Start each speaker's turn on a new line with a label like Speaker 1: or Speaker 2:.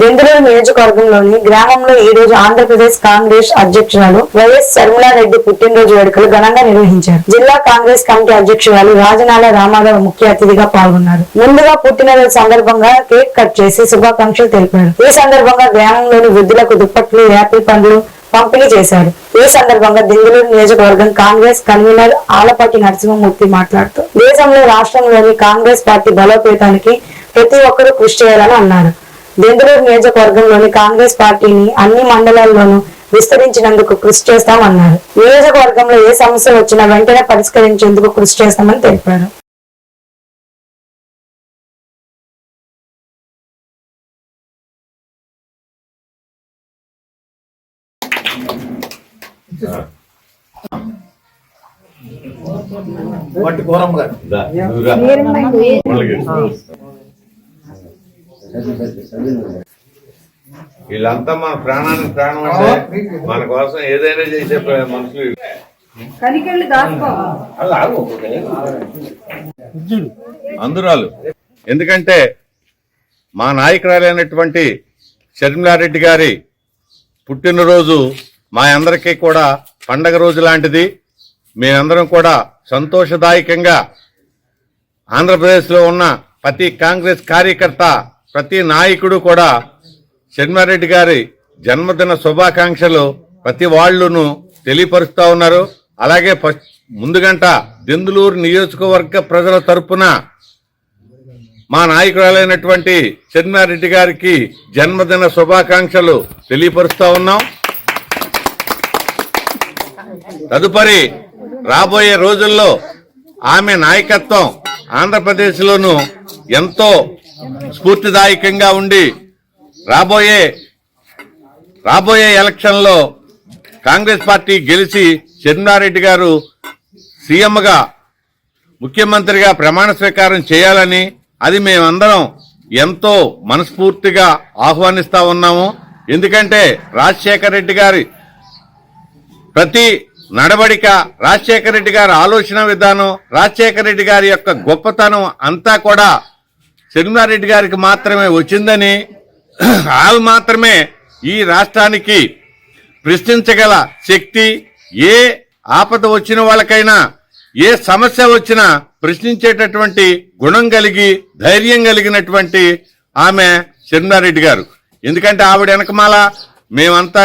Speaker 1: బెంగళూరు నియోజకవర్గంలోని గ్రామంలో ఈ రోజు ఆంధ్రప్రదేశ్ కాంగ్రెస్ అధ్యక్షురాలు వైఎస్ శర్మిలారెడ్డి పుట్టినరోజు వేడుకలు ఘనంగా నిర్వహించారు. జిల్లా కాంగ్రెస్ కమిటీ అధ్యక్షురాలు రాజనాల రామారావు ముఖ్య అతిథిగా పాల్గొన్నారు. ముందుగా పుట్టినరోజు సందర్భంగా కేక్ కట్ చేసి శుభాకాంక్షలు తెలిపారు. ఈ సందర్భంగా గ్రామంలోని వృద్ధులకు దుప్పట్లు యాపిల్ పండ్లు పంపిణీ చేశారు. ఈ సందర్భంగా బెంగళూరు నియోజకవర్గం కాంగ్రెస్ కన్వీనర్ ఆలపాటి నరసింహమూర్తి మాట్లాడుతూ దేశంలో రాష్ట్రంలోని కాంగ్రెస్ పార్టీ బలోపేతానికి ప్రతి ఒక్కరూ కృషి చేయాలని అన్నారు. బెంగళూరు నియోజకవర్గంలోని కాంగ్రెస్ పార్టీని అన్ని మండలాల్లోనూ విస్తరించినందుకు కృషి చేస్తామన్నారు. నియోజకవర్గంలో ఏ సమస్య వచ్చినా వెంటనే పరిష్కరించేందుకు కృషి చేస్తామని తెలిపారు.
Speaker 2: మట్టి ఘోరం గారు.
Speaker 3: వీళ్ళంతా మన ప్రాణానికి ప్రాణం అంటే మన కోసం ఏదైనా చేసే మనుషులు. అందురాలు. ఎందుకంటే మా నాయకురాలైనటువంటి షర్మిలారెడ్డి గారి పుట్టినరోజు మా అందరికీ కూడా పండగ రోజు లాంటిది. మేమందరం కూడా సంతోషదాయకంగా ఆంధ్రప్రదేశ్లో ఉన్న ప్రతి కాంగ్రెస్ కార్యకర్త ప్రతి నాయకుడు కూడా షర్మారెడ్డి గారి జన్మదిన శుభాకాంక్షలు ప్రతి వాళ్ళును తెలియపరుస్తూ ఉన్నారు. అలాగే ముందుగంట దెందులూరు నియోజకవర్గ ప్రజల తరపున మా నాయకురాలైనటువంటి షర్మారెడ్డి గారికి జన్మదిన శుభాకాంక్షలు తెలియపరుస్తూ ఉన్నాం. తదుపరి రాబోయే రోజుల్లో ఆమె నాయకత్వం ఆంధ్రప్రదేశ్లోనూ ఎంతో స్ఫూర్తిదాయకంగా ఉండి రాబోయే రాబోయే ఎలక్షన్లో కాంగ్రెస్ పార్టీ గెలిచి చెన్నారెడ్డి గారు సీఎంగా ముఖ్యమంత్రిగా ప్రమాణ స్వీకారం చేయాలని అది మేమందరం ఎంతో మనస్ఫూర్తిగా ఆహ్వానిస్తా ఉన్నాము. ఎందుకంటే రాజశేఖర రెడ్డి గారి ప్రతి నడవడిక రాజశేఖర రెడ్డి గారి ఆలోచన విధానం రాజశేఖర రెడ్డి గారి యొక్క గొప్పతనం అంతా కూడా శర్మిలారెడ్డి గారికి మాత్రమే వచ్చిందని వాళ్ళు మాత్రమే ఈ రాష్ట్రానికి ప్రశ్నించగల శక్తి ఏ ఆపద వచ్చిన వాళ్ళకైనా ఏ సమస్య వచ్చినా ప్రశ్నించేటటువంటి గుణం కలిగి ధైర్యం కలిగినటువంటి ఆమె శర్మిలారెడ్డి గారు. ఎందుకంటే ఆవిడ వెనకమాల మేమంతా